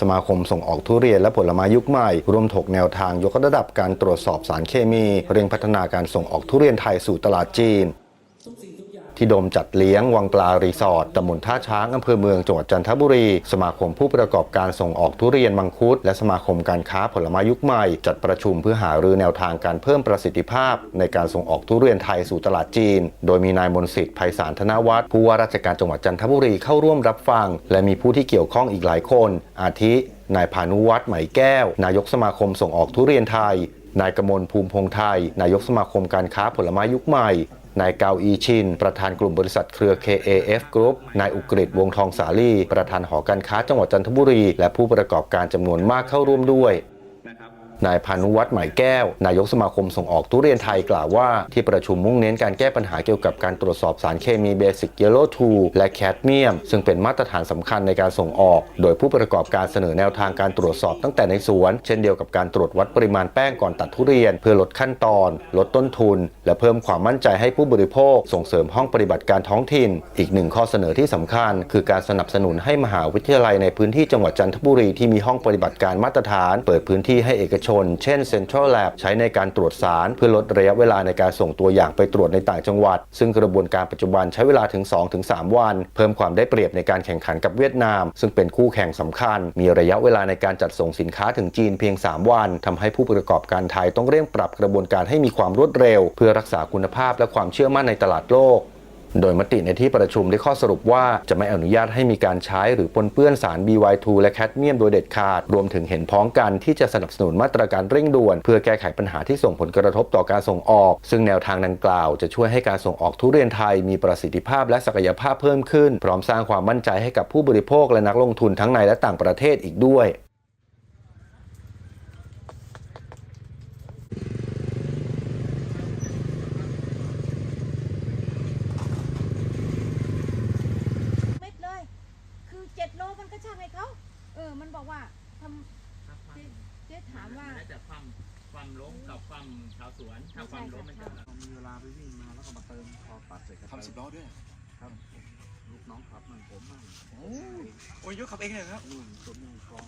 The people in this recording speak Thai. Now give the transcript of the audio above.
สมาคมส่งออกทุเรียนและผลไม้ยุคใหม่ ร่วมถกแนวทางยกระดับการตรวจสอบสารเคมี เร่งพัฒนาการส่งออกทุเรียนไทยสู่ตลาดจีน ที่โดมจัดเลี้ยงวังปลารีสอร์ทตำบลท่าช้างอำเภอเมืองจังหวัดจันทบุรี สมาคมผู้ประกอบการส่งออกทุเรียนมังคุดและสมาคมการค้าผลไม้ยุคใหม่ จัดประชุมเพื่อหารือแนวทางการเพิ่มประสิทธิภาพ ในการส่งออกทุเรียนไทยสู่ตลาดจีน โดยมีนายมนสิทธิ์ไพศาลธนวัฒน์ผู้ว่าราชการจังหวัดจันทบุรีเข้าร่วมรับฟัง และมีผู้ที่เกี่ยวข้องอีกหลายคน อาทิ นายพานุวัฒน์ไหมแก้ว นายกสมาคมส่งออกทุเรียนไทยนายกมลภูมิพงษ์ไทย นายกสมาคมการค้าผลไม้ยุคใหม่ นายเกาอีชิน ประธานกลุ่มบริษัทเครือ KAF Group นายอุกฤษวงทองสาลี ประธานหอการค้าจังหวัดจันทบุรี และผู้ประกอบการจำนวนมากเข้าร่วมด้วย นายพานุวัฒน์หมายแก้ว นายกสมาคมส่งออกทุเรียนไทยกล่าวว่าที่ประชุมมุ่งเน้นการแก้ปัญหาเกี่ยวกับการตรวจสอบสารเคมีเบสิกเยลโลทูและแคดเมียม ซึ่งเป็นมาตรฐานสำคัญในการส่งออก โดยผู้ประกอบการเสนอแนวทางการตรวจสอบตั้งแต่ในสวน เช่นเดียวกับการตรวจวัดปริมาณแป้งก่อนตัดทุเรียน เพื่อลดขั้นตอน ลดต้นทุน และเพิ่มความมั่นใจให้ผู้บริโภค ส่งเสริมห้องปฏิบัติการท้องถิ่น อีกหนึ่งข้อเสนอที่สำคัญ คือการสนับสนุนให้มหาวิทยาลัยในพื้นที่จังหวัดจันทบุรีที่มีห้องปฏิบัติการมาตรฐาน เปิดพื้นที่ให้เอกชน เช่น Central Lab ใช้ในการตรวจสาร เพื่อลดระยะเวลาในการส่งตัวอย่างไปตรวจในต่างจังหวัด ซึ่งกระบวนการปัจจุบันใช้เวลาถึง 2-3 วัน เพิ่มความได้เปรียบในการแข่งขันกับเวียดนาม ซึ่งเป็นคู่แข่งสำคัญ มีระยะเวลาในการจัดส่งสินค้าถึงจีนเพียง 3 วันทำให้ผู้ประกอบการไทยต้องเร่งปรับกระบวนการให้มีความรวดเร็ว เพื่อรักษาคุณภาพและความเชื่อมั่นในตลาดโลก โดยมติในที่ประชุมได้ข้อสรุปว่าจะไม่อนุญาตให้มีการใช้หรือปนเปื้อนสาร BY2 และแคดเมียมโดยเด็ดขาด รวมถึงเห็นพ้องกันที่จะสนับสนุนมาตรการเร่งด่วน เพื่อแก้ไขปัญหาที่ส่งผลกระทบต่อการส่งออก ซึ่งแนวทางดังกล่าวจะช่วยให้การส่งออกทุเรียนไทยมีประสิทธิภาพและศักยภาพเพิ่มขึ้น พร้อมสร้างความมั่นใจให้กับผู้บริโภคและนักลงทุนทั้งในและต่างประเทศอีกด้วย เม็ดเลย คือเจ็ดโลมันก็ช่างให้เขา เออมันบอกว่าทำเจ๊เจ๊ถามว่าน่าจะความความล้มกับความชาวสวนถ้าความล้มมันจะมีเวลาไปวิ่งมาแล้วก็มาเติมพอตัดเสร็จก็ทำสิบล้อด้วย ครับ ลูกน้องขับมั่งผมมั่งโอ้ยยกขับเองเลยครับนู่นตัวนู่นกอง